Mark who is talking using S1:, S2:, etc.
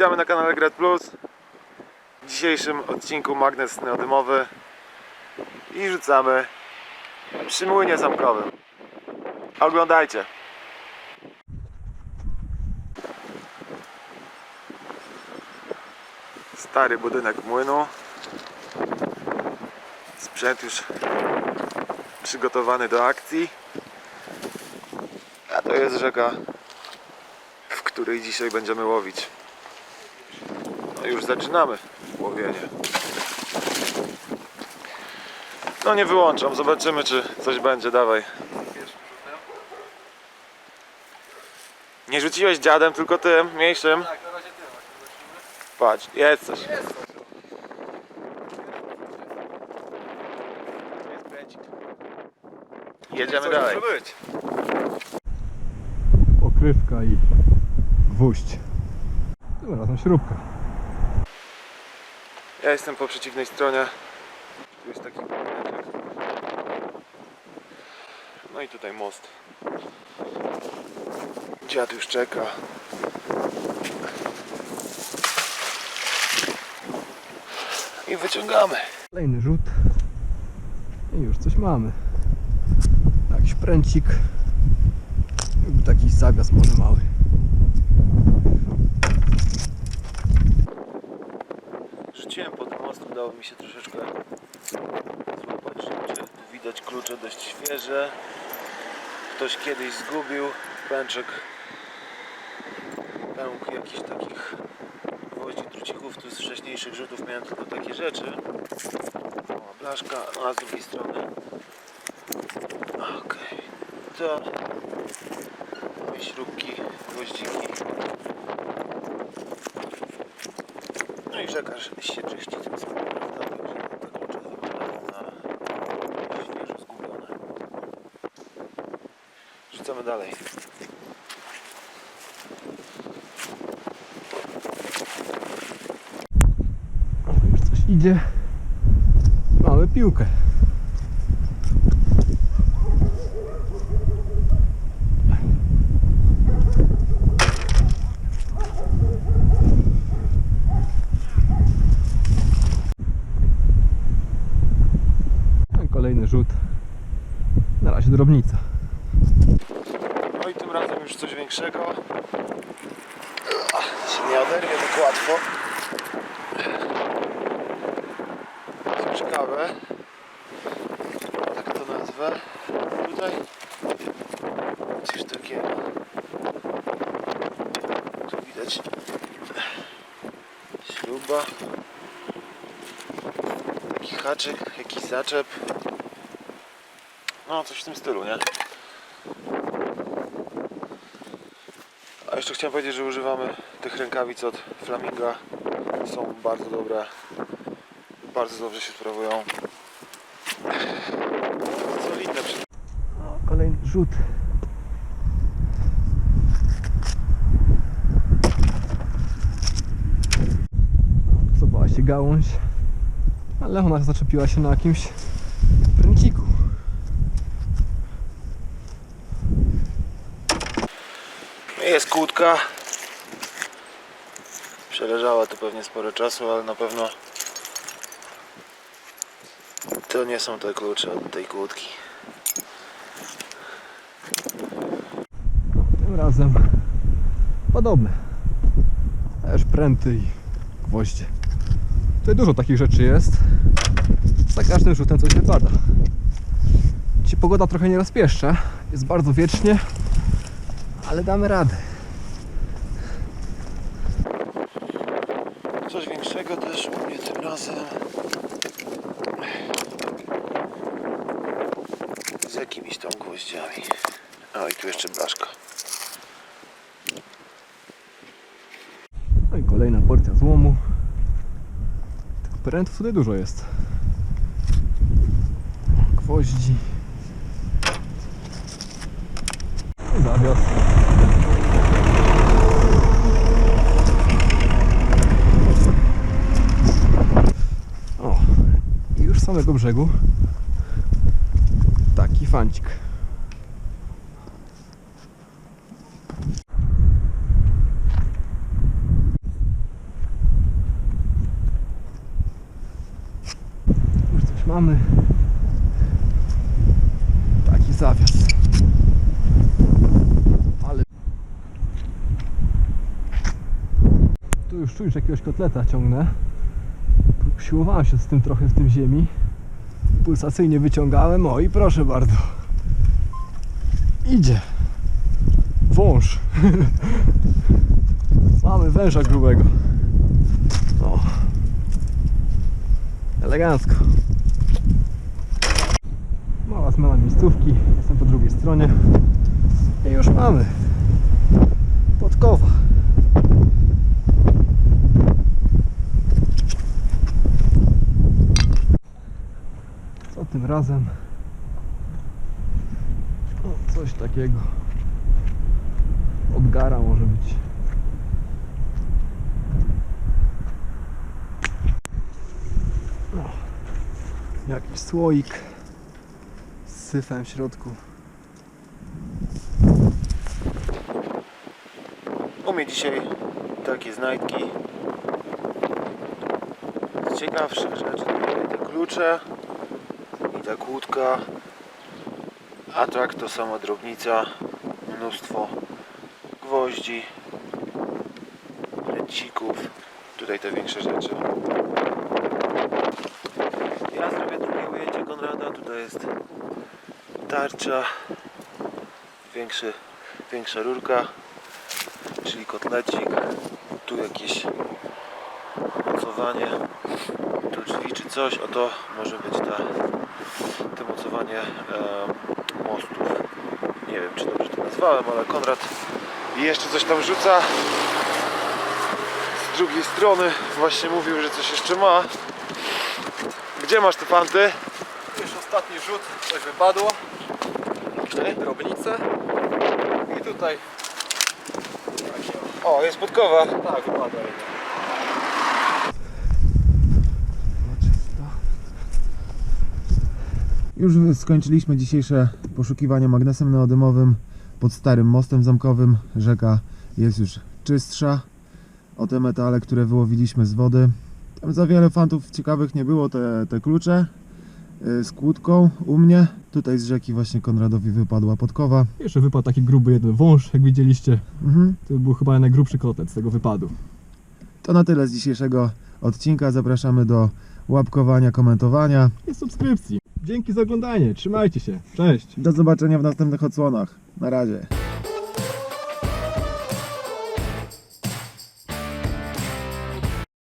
S1: Witamy na kanale Gret Plus. W dzisiejszym odcinku magnes neodymowy i rzucamy przy młynie zamkowym. Oglądajcie. Stary budynek młynu. Sprzęt już przygotowany do akcji. A to jest rzeka, w której dzisiaj będziemy łowić. No już zaczynamy łowienie. No nie wyłączam, zobaczymy czy coś będzie, dawaj. Nie rzuciłeś dziadem, tylko tym, mniejszym.
S2: Tak, na razie ty właśnie zobaczymy.
S1: Patrz, jest coś.
S2: Jest coś.
S1: Jedziemy dalej.
S2: być.
S3: pokrywka i gwóźdź. Tym razem śrubka.
S1: Ja jestem po przeciwnej stronie. Tu jest taki budyneczek. No i tutaj most. Dziad już czeka. I wyciągamy.
S3: Kolejny rzut. I już coś mamy. Jakiś pręcik. Taki zawias może mały.
S1: Rzuciłem pod most, udało mi się troszeczkę złapać rzeczy. Tu widać klucze dość świeże. Ktoś kiedyś zgubił pęczek pełk jakichś takich gwoździ, trucików. Tu z wcześniejszych rzutów miałem tylko takie rzeczy. O, blaszka, a z drugiej strony. Okej, to moje śrubki, gwoździki. No i rzekarz się czyści tym samym, prawda? Także klucze wyglądają na świeżo zgubione. Rzucamy dalej.
S3: Już coś idzie. Mamy piłkę. No i Kolejny rzut. Na razie drobnica.
S1: No i tym razem już coś większego. Się nie oderwie tak łatwo. Ciężkawe. Tak to nazwę. Tutaj coś takiego. Tu widać śruba. Taki haczyk, jakiś zaczep. No coś w tym stylu, nie? A jeszcze chciałem powiedzieć, że używamy tych rękawic od Flaminga. Są bardzo dobre. Bardzo dobrze się sprawują. Solidne przy...
S3: O, kolejny rzut. Zobała się gałąź, ale ona zaczepiła się na jakimś pręciku.
S1: Jest kłódka. Przeleżała tu pewnie sporo czasu, ale na pewno to nie są te klucze od tej kłódki.
S3: Tym razem podobne. Też pręty i gwoździe. Tutaj dużo takich rzeczy jest. Za każdym rzutem coś wypada. Dzisiaj pogoda trochę nie rozpieszcza. Jest bardzo wiecznie, ale damy radę.
S1: Coś większego też u mnie tym razem. Z jakimiś tam gwoździami. O i tu jeszcze blaszka.
S3: No i kolejna porcja złomu. Tych prętów tutaj dużo jest. Gwoździ. No, na wiosnę. O, i już samego brzegu taki fancik. Mamy. Już czujesz jakiegoś kotleta ciągnę. Siłowałem się z tym trochę w tym ziemi. Pulsacyjnie wyciągałem. O i proszę bardzo. Idzie. Wąż. Mamy węża grubego. O. Elegancko. Mała zmiana miejscówki. Jestem po drugiej stronie. I już mamy. Podkowa. Tym razem? O, coś takiego. Odgara może być. O, jakiś słoik z syfem w środku.
S1: U mnie dzisiaj takie znajdki. Z ciekawszych rzeczy te klucze i ta kłódka. A tak to sama drobnica. Mnóstwo gwoździ, lęcików. Tutaj te większe rzeczy. Ja zrobię drugie ujęcie Konrada. Tutaj jest tarcza. Większy, większa rurka czyli kotlecik, tu jakieś mocowanie, tu drzwi czy coś, oto może być ta, to mocowanie e, mostów. Nie wiem czy dobrze to nazwałem, ale Konrad jeszcze coś tam rzuca. Z drugiej strony właśnie mówił, że coś jeszcze ma. Gdzie masz te panty?
S3: Już ostatni rzut, coś wypadło.
S1: Okej.
S3: Drobnice. I tutaj
S1: O, jest podkowa.
S3: tak wypadła.
S1: Już skończyliśmy dzisiejsze poszukiwania magnesem neodymowym pod starym mostem zamkowym. Rzeka jest już czystsza o te metale, które wyłowiliśmy z wody. Tam za wiele fantów ciekawych nie było, te, te klucze y, z kłódką u mnie. Tutaj z rzeki właśnie Konradowi wypadła podkowa.
S3: Jeszcze wypadł taki gruby jeden wąż, jak widzieliście.
S1: Mhm.
S3: To był chyba najgrubszy kotlet z tego wypadu.
S1: To na tyle z dzisiejszego odcinka. Zapraszamy do łapkowania, komentowania.
S3: I subskrypcji. Dzięki za oglądanie. Trzymajcie się. Cześć.
S1: Do zobaczenia w następnych odsłonach. Na razie.